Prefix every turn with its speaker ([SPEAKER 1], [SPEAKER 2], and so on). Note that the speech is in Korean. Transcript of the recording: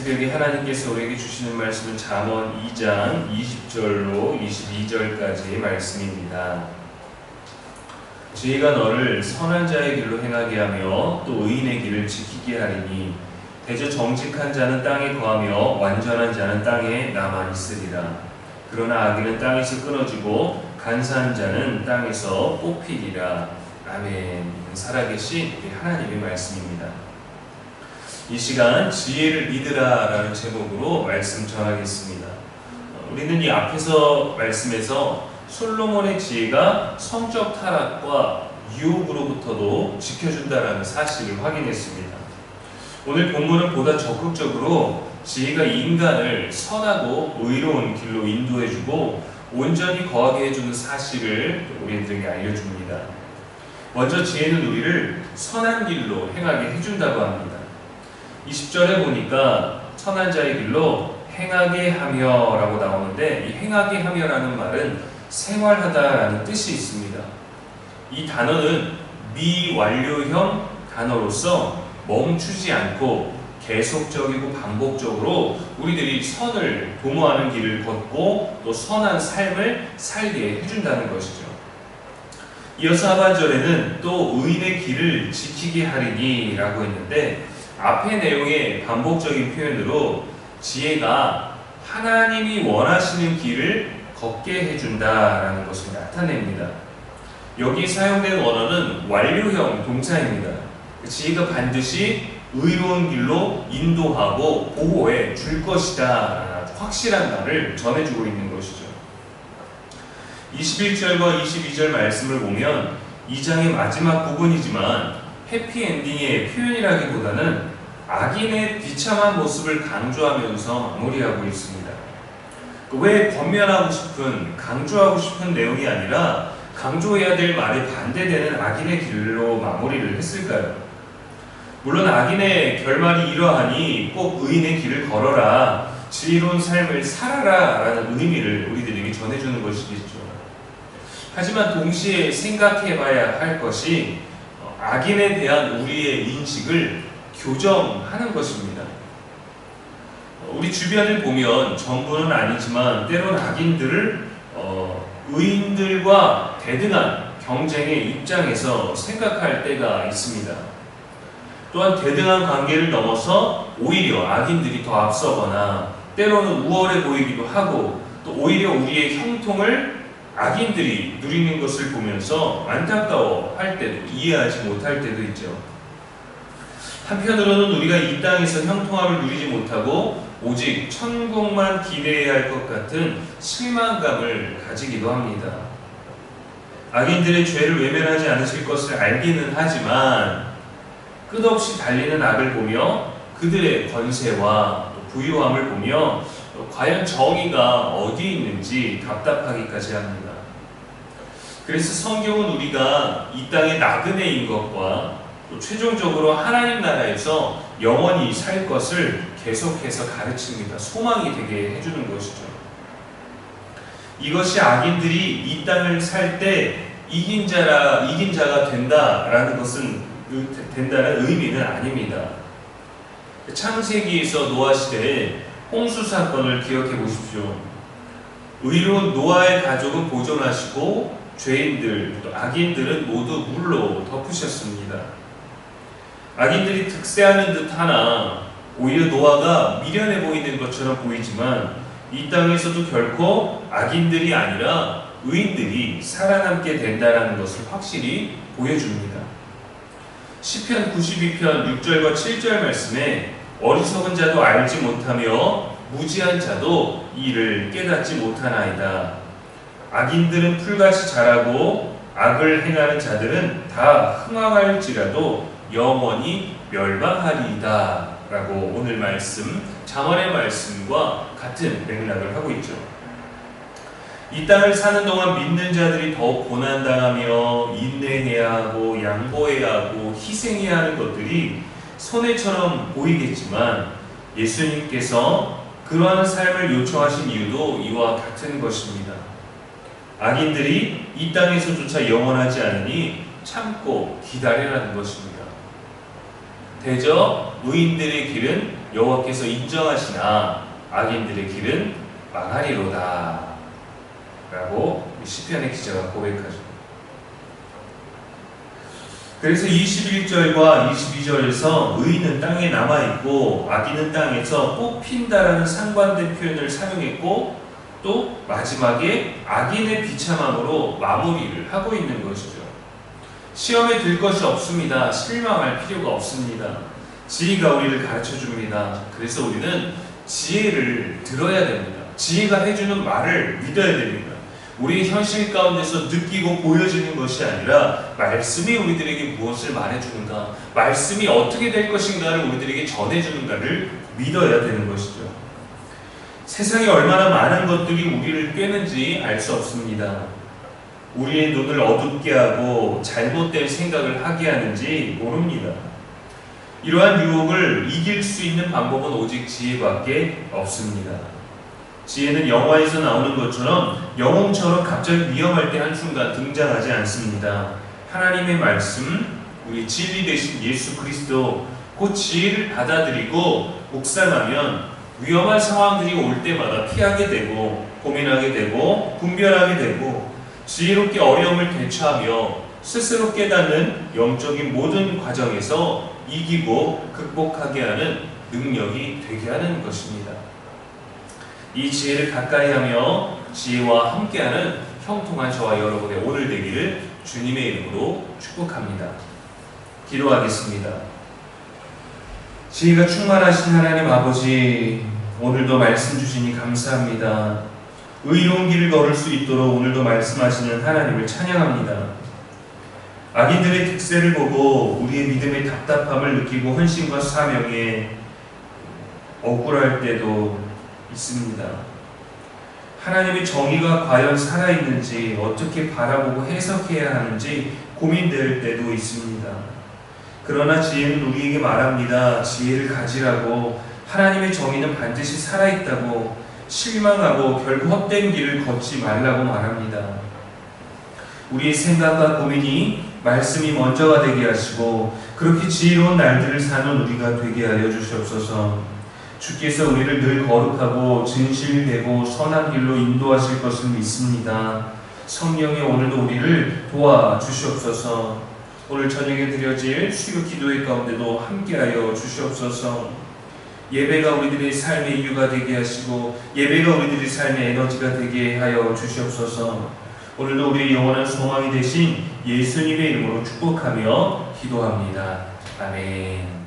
[SPEAKER 1] 새벽에 하나님께서 우리에게 주시는 말씀은 잠언 2장 20절로 22절까지의 말씀입니다. 지혜가 너를 선한 자의 길로 행하게 하며 또 의인의 길을 지키게 하리니 대저 정직한 자는 땅에 거하며 완전한 자는 땅에 남아 있으리라. 그러나 악인은 땅에서 끊어지고 간사한 자는 땅에서 뽑히리라. 아멘. 살아계신 하나님의 말씀입니다. 이 시간 지혜를 믿으라라는 제목으로 말씀 전하겠습니다. 어, 우리는 이 앞에서 말씀에서 솔로몬의 지혜가 성적 타락과 유혹으로부터도 지켜준다라는 사실을 확인했습니다. 오늘 본문은 보다 적극적으로 지혜가 인간을 선하고 의로운 길로 인도해주고 온전히 거하게 해주는 사실을 우리들에게 알려줍니다. 먼저 지혜는 우리를 선한 길로 행하게 해준다고 합니다. 20절에 보니까 선한 자의 길로 행하게 하며 라고 나오는데 이 행하게 하며 라는 말은 생활하다 라는 뜻이 있습니다. 이 단어는 미완료형 단어로서 멈추지 않고 계속적이고 반복적으로 우리들이 선을 도모하는 길을 걷고 또 선한 삶을 살게 해준다는 것이죠. 이어서 하반절에는 또 의인의 길을 지키게 하리니 라고 했는데 앞의 내용의 반복적인 표현으로 지혜가 하나님이 원하시는 길을 걷게 해준다라는 것을 나타냅니다. 여기 사용된 원어는 완료형 동사입니다. 지혜가 반드시 의로운 길로 인도하고 보호해 줄 것이다. 확실한 말을 전해주고 있는 것이죠. 21절과 22절 말씀을 보면 이 장의 마지막 부분이지만 해피엔딩의 표현이라기보다는 악인의 비참한 모습을 강조하면서 마무리하고 있습니다. 왜 권면하고 싶은, 강조하고 싶은 내용이 아니라 강조해야 될 말이 반대되는 악인의 길로 마무리를 했을까요? 물론 악인의 결말이 이러하니 꼭 의인의 길을 걸어라, 지혜로운 삶을 살아라 라는 의미를 우리들에게 전해주는 것이겠죠. 하지만 동시에 생각해 봐야 할 것이 악인에 대한 우리의 인식을 교정하는 것입니다. 우리 주변을 보면 전부는 아니지만 때론 악인들을 어, 의인들과 대등한 경쟁의 입장에서 생각할 때가 있습니다. 또한 대등한 관계를 넘어서 오히려 악인들이 더 앞서거나 때로는 우월해 보이기도 하고 또 오히려 우리의 형통을 악인들이 누리는 것을 보면서 안타까워 할 때도 이해하지 못할 때도 있죠. 한편으로는 우리가 이 땅에서 형통함을 누리지 못하고 오직 천국만 기대해야 할 것 같은 실망감을 가지기도 합니다. 악인들의 죄를 외면하지 않으실 것을 알기는 하지만 끝없이 달리는 악을 보며 그들의 권세와 부유함을 보며 과연 정의가 어디 있는지 답답하기까지 합니다. 그래서 성경은 우리가 이 땅의 나그네인 것과 또 최종적으로 하나님 나라에서 영원히 살 것을 계속해서 가르칩니다. 소망이 되게 해주는 것이죠. 이것이 악인들이 이 땅을 살 때 이긴 자라 이긴 자가 된다라는 것은 된다는 의미는 아닙니다. 창세기에서 노아 시대에 홍수 사건을 기억해 보십시오. 의로운 노아의 가족은 보존하시고 죄인들 또 악인들은 모두 물로 덮으셨습니다. 악인들이 득세하는 듯 하나 오히려 노아가 미련해 보이는 것처럼 보이지만 이 땅에서도 결코 악인들이 아니라 의인들이 살아남게 된다는 것을 확실히 보여줍니다. 시편 92편 6절과 7절 말씀에 어리석은 자도 알지 못하며 무지한 자도 이를 깨닫지 못하나이다. 악인들은 풀같이 자라고 악을 행하는 자들은 다 흥황할지라도 영원히 멸망하리이다. 라고 오늘 말씀, 잠언의 말씀과 같은 맥락을 하고 있죠. 이 땅을 사는 동안 믿는 자들이 더욱 고난당하며 인내해야 하고 양보해야 하고 희생해야 하는 것들이 손해처럼 보이겠지만 예수님께서 그러한 삶을 요청하신 이유도 이와 같은 것입니다. 악인들이 이 땅에서조차 영원하지 않으니 참고 기다리라는 것입니다. 대저 의인들의 길은 여호와께서 인정하시나 악인들의 길은 망하리로다. 라고 시편의 기자가 고백하죠. 그래서 21절과 22절에서 의인은 땅에 남아있고 악인은 땅에서 뽑힌다라는 상반된 표현을 사용했고 또 마지막에 악인의 비참함으로 마무리를 하고 있는 것이죠. 시험에 들 것이 없습니다. 실망할 필요가 없습니다. 지혜가 우리를 가르쳐 줍니다. 그래서 우리는 지혜를 들어야 됩니다. 지혜가 해주는 말을 믿어야 됩니다. 우리 현실 가운데서 느끼고 보여지는 것이 아니라 말씀이 우리들에게 무엇을 말해주는가, 말씀이 어떻게 될 것인가를 우리들에게 전해주는가를 믿어야 되는 것이죠. 세상에 얼마나 많은 것들이 우리를 꿰는지 알 수 없습니다. 우리의 눈을 어둡게 하고 잘못된 생각을 하게 하는지 모릅니다. 이러한 유혹을 이길 수 있는 방법은 오직 지혜밖에 없습니다. 지혜는 영화에서 나오는 것처럼 영웅처럼 갑자기 위험할 때 한순간 등장하지 않습니다. 하나님의 말씀, 우리 진리 되신 예수 그리스도 그 지혜를 받아들이고 묵상하면 위험한 상황들이 올 때마다 피하게 되고 고민하게 되고 분별하게 되고 지혜롭게 어려움을 대처하며 스스로 깨닫는 영적인 모든 과정에서 이기고 극복하게 하는 능력이 되게 하는 것입니다. 이 지혜를 가까이 하며 지혜와 함께하는 형통한 저와 여러분의 오늘 되기를 주님의 이름으로 축복합니다. 기도하겠습니다. 지혜가 충만하신 하나님 아버지, 오늘도 말씀 주시니 감사합니다. 의로운 길을 걸을 수 있도록 오늘도 말씀하시는 하나님을 찬양합니다. 악인들의 특세를 보고 우리의 믿음의 답답함을 느끼고 헌신과 사명에 억울할 때도 있습니다. 하나님의 정의가 과연 살아있는지 어떻게 바라보고 해석해야 하는지 고민될 때도 있습니다. 그러나 지혜는 우리에게 말합니다. 지혜를 가지라고 하나님의 정의는 반드시 살아있다고 실망하고 결국 헛된 길을 걷지 말라고 말합니다. 우리의 생각과 고민이 말씀이 먼저가 되게 하시고 그렇게 지혜로운 날들을 사는 우리가 되게 하여 주시옵소서. 주께서 우리를 늘 거룩하고 진실되고 선한 길로 인도하실 것을 믿습니다. 성령이 오늘도 우리를 도와 주시옵소서. 오늘 저녁에 드려질 수요 기도회 가운데도 함께하여 주시옵소서. 예배가 우리들의 삶의 이유가 되게 하시고 예배가 우리들의 삶의 에너지가 되게 하여 주시옵소서. 오늘도 우리의 영원한 소망이 되신 예수님의 이름으로 축복하며 기도합니다. 아멘.